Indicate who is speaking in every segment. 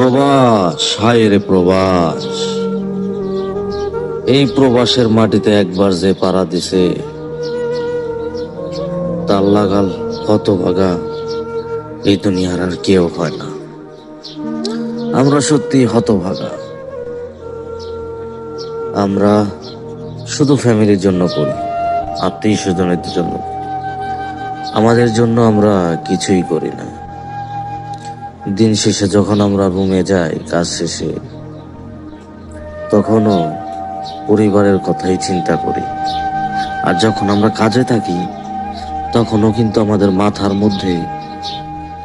Speaker 1: প্রবাস হায় রে প্রবাস। এই প্রবাসের মাটিতে একবার যে পাড়া দিছে, তার লাগাল হতভাগা এই দুনিয়ার আর কেউ হয় না। আমরা সত্যি হতভাগা। আমরা শুধু ফ্যামিলির জন্য করি আত্মীয় স্বজনের জন্য। আমাদের জন্য আমরা কিছুই করি না। দিন শেষে যখন আমরা রুমে যাই, কাজ শেষে, তখনও পরিবারের কথাই চিন্তা করি। আর যখন আমরা কাজে থাকি, তখনও কিন্তু আমাদের মাথার মধ্যে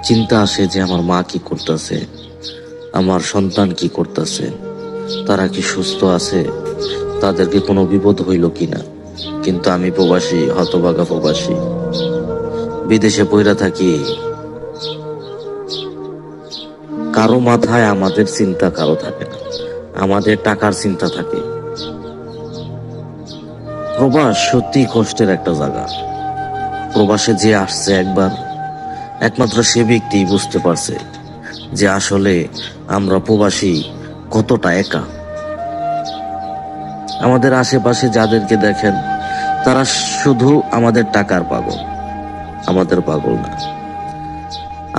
Speaker 1: চিন্তা আসে যে আমার মা কি করতেছে, আমার সন্তান কি করতেছে, তারা কি সুস্থ আছে তাদেরকে কোনো বিপদ হইল কিনা। কিন্তু আমি প্রবাসী হতবাগা প্রবাসী। বিদেশে পইরা থাকি কারও মাথায় আমাদের চিন্তা, কারও থাকে না। আমাদের টাকার চিন্তা থাকে। প্রবাস সত্যি কষ্টের একটা জায়গা। প্রবাসে যে আসছে একবার, একমাত্র সে ব্যক্তি বুঝতে পারছে যে আসলে আমরা প্রবাসী কতটা একা। আমাদের আশেপাশে যাদেরকে দেখেন, তারা শুধু আমাদের টাকার পাগল, আমাদের পাগল না।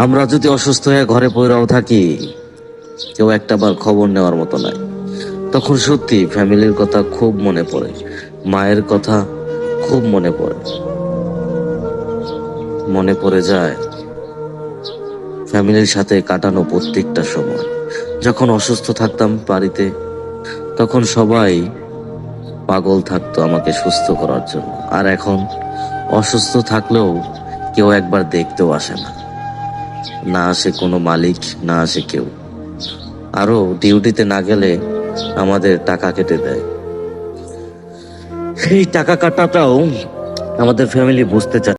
Speaker 1: আমরা যদি অসুস্থ হয়ে ঘরে পড়াও থাকি, কেউ একটা বার খবর নেওয়ার মতো নাই। তখন সত্যি ফ্যামিলির কথা খুব মনে পড়ে, মায়ের কথা খুব মনে পড়ে। মনে পড়ে যায়, ফ্যামিলির সাথে কাটানো প্রত্যেকটা সময়। যখন অসুস্থ থাকতাম বাড়িতে, তখন সবাই পাগল থাকতো আমাকে সুস্থ করার জন্য। আর এখন অসুস্থ থাকলেও কেউ একবার দেখতেও আসে না। না আসে কোনো মালিক, না আসে কেউ। আরও ডিউটিতে না গেলে আমাদের টাকা কেটে দেয়। সেই টাকা কাটাটাও আমাদের ফ্যামিলি বুঝতে চায়।